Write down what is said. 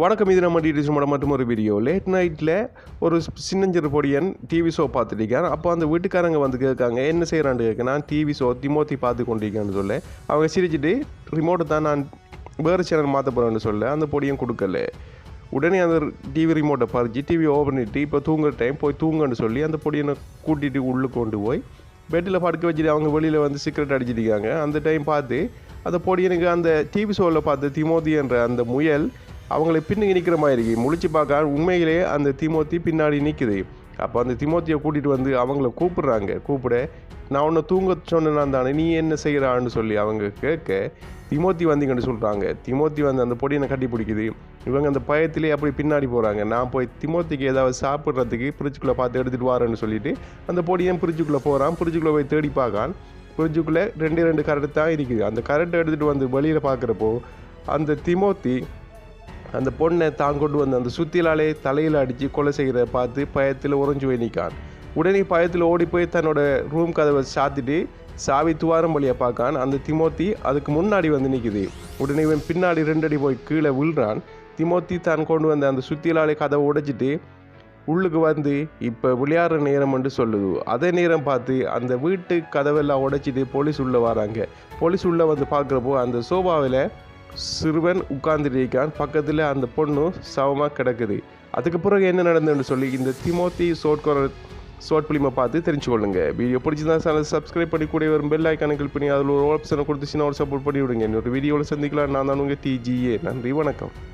வணக்கம் இது நம்ம டீட்டெயில்ஸ் மடம் மட்டும் ஒரு வீடியோ. லேட் நைட்டில் ஒரு சின்னஞ்சிறு பொடியன் டிவி ஷோ பார்த்துட்டிருக்கேன் அப்போ அந்த வீட்டுக்காரங்க வந்து கேட்காங்க என்ன செய்கிறான்னு கேட்க நான் டிவி ஷோ திமோத்தி பார்த்து கொண்டிருக்கேன்னு சொல்ல. அவங்க சிரிச்சிட்டு ரிமோட்டை தான் நான் வேறு சேனல் மாற்ற போகிறேன்னு சொல்ல. அந்த பொடியும் கொடுக்கல. உடனே அந்த டிவி ரிமோட்டை பறிச்சு டிவி ஓப்பன் பண்ணிட்டு இப்போ தூங்குற டைம் போய் தூங்கன்னு சொல்லி அந்த பொடியனை கூட்டிகிட்டு உள்ளே கொண்டு போய் பெட்டில் படுக்க வச்சுட்டு அவங்க வெளியில் வந்து சிகரெட் அடிச்சிருக்காங்க அந்த டைம் பார்த்து அந்த பொடியனுக்கு அந்த டிவி ஷோவில் பார்த்து திமோதி என்ற அந்த முயல் அவங்களை பின்னுக்கு நிற்கிற மாதிரி இருக்குது முழிச்சு பார்க்க உண்மையிலேயே அந்த திமோத்தி பின்னாடி நிற்குது அப்போ அந்த திமோத்தியை கூட்டிகிட்டு வந்து அவங்கள கூப்பிடுறாங்க. கூப்பிட நான் உன்னை தூங்க சொன்னேன் தானே? நீ என்ன செய்கிறான்னு சொல்லி அவங்க கேட்க திமோத்தி வந்தீங்கன்னு சொல்கிறாங்க திமோத்தி வந்து அந்த பொடியினை கட்டி பிடிக்குது. இவங்க அந்த பயத்திலே அப்படி பின்னாடி போகிறாங்க நான் போய் திமோத்திக்கு ஏதாவது சாப்பிட்றதுக்கு ஃப்ரிட்ஜுக்குள்ளே பார்த்து எடுத்துகிட்டு வரேன்னு சொல்லிட்டு அந்த பொடியன் ஃப்ரிட்ஜுக்குள்ளே போகிறான் ஃப்ரிட்ஜுக்குள்ளே போய் தேடி பார்க்கான் ஃப்ரிட்ஜுக்குள்ளே ரெண்டு ரெண்டு கரண்ட் தான் இருக்குது. அந்த கரண்ட்டை எடுத்துகிட்டு வந்து வெளியில் பார்க்குறப்போ அந்த திமோத்தி அந்த பொண்ணை தான் கொண்டு வந்து அந்த சுத்திலாலே தலையில் அடித்து கொலை செய்கிறத பார்த்து பயத்தில் உறைஞ்சு போய் நிற்கான். உடனே பயத்தில் ஓடி போய் தன்னோட ரூம் கதவை சாத்திட்டு சாவி துவாரம் வழியை பார்க்கான். அந்த திமோத்தி அதுக்கு முன்னாடி வந்து நிற்குது உடனே இவன் பின்னாடி ரெண்டடி போய் கீழே விழுறான். திமோத்தி தான் கொண்டு வந்த அந்த சுத்திலாலே கதவை உடைச்சிட்டு உள்ளுக்கு வந்து இப்போ விளையாடுற நேரம்னு சொல்லுது. அதே நேரம் பார்த்து அந்த வீட்டு கதவெல்லாம் உடைச்சிட்டு போலீஸ் உள்ளே வராங்க. போலீஸ் உள்ளே வந்து பார்க்குறப்போ அந்த சோபாவில் சிறுவன் உட்கார்ந்துருக்கான் பக்கத்தில் அந்த பொண்ணு சவமாக கிடக்குது. அதுக்கு பிறகு என்ன நடந்ததுன்னு சொல்லி இந்த திமோத்தி சோட்கோர கோர ஷார்ட் ஃபிலிமை பார்த்து தெரிஞ்சுக்கொள்ளுங்க வீடியோ பிடிச்சிருந்தா சேனல் சப்ஸ்கிரைப் பண்ணி கூட வரும். பெல் ஐக்கானை கிளிக் பண்ணி அதில் ஒரு ஆப்ஷனை கொடுத்துச்சுன்னா ஒரு சப்போர்ட் பண்ணி விடுங்க இன்னொரு வீடியோவில் சந்திக்கலாம். நான் தான் உங்கள் டிஜிஏ நன்றி வணக்கம்.